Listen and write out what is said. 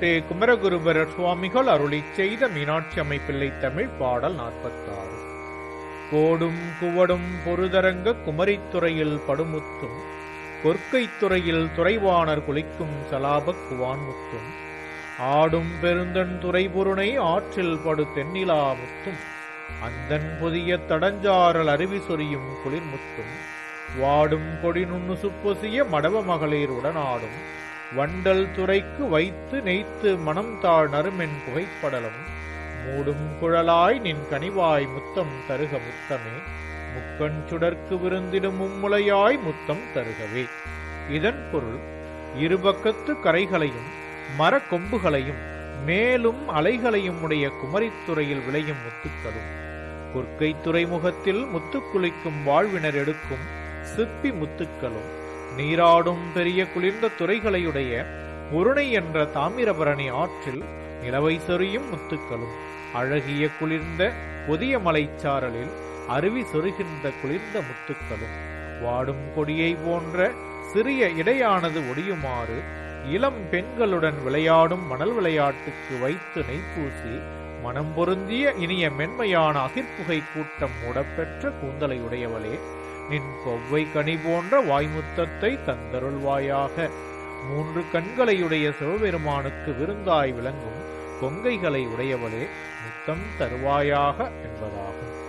முத்தமிட்டே குமரகுருபர சுவாமிகள் அருளி செய்த மீனாட்சி அமைப்பிள்ளை தமிழ் பாடல் நாற்பத்தாறு. கோடும் குவடும் பொருதரங்க குமரித்துறையில் படுமுத்தும் கொற்கைத்துறையில் துறைவாணர் குளிக்கும் சலாபக் குவான்முத்தும் ஆடும் பெருந்தன் துறைபுருணை ஆற்றில் படு தென்னிலா முத்தும் அந்தன் புதிய தடஞ்சாரல் அருவி சொரியும் குளிர்முத்தும் வாடும் கொடி நுண்ணு சுப்பொசிய மடவ மகளிர் உடனாடும் வண்டல் துறைக்கு வைத்து நெய்த்து மனம் தாழ் நறுமென் புகைப்படலம் மூடும் குழலாய் நின் கனிவாய் முத்தம் தருக முத்தமே. முக்கண் சுடர்க்கு விருந்திடும் மும்முலையாய் முத்தம் தருகவே. இதன் பொருள் இருபக்கத்து கரைகளையும் மரக்கொம்புகளையும் மேலும் அலைகளையும் உடைய குமரித்துறையில் விளையும் முத்துக்களும். கொற்கை துறைமுகத்தில் முத்துக்குளிக்கும் வாழ்வினர் எடுக்கும் சிப்பி முத்துக்களும் நீராடும் பெரிய குளிர்ந்த துறைகளையுடைய உருணை என்ற தாமிரபரணி ஆற்றில் நிலவை சொரியும் முத்துக்களும் அழகிய குளிர்ந்த புதிய மலைச்சாரலில் அருவி சொருகின்ற குளிர்ந்த முத்துக்களும் வாடும் கொடியை போன்ற சிறிய இடையானது ஒடியுமாறு இளம் பெண்களுடன் விளையாடும் மணல் விளையாட்டுக்கு வைத்து நெய்ப்பூசி மனம் பொருந்திய இனிய மென்மையான அகிர்புகை கூட்டம் மூடப்பெற்ற கூந்தலையுடையவளே நின் கொவ்வை கனி போன்ற வாய்முத்தத்தை தந்தருள்வாயாக. மூன்று கண்களையுடைய சிவபெருமானுக்கு விருந்தாய் விளங்கும் கொங்கைகளை உடையவளே முத்தம் தருவாயாக என்பதாகும்.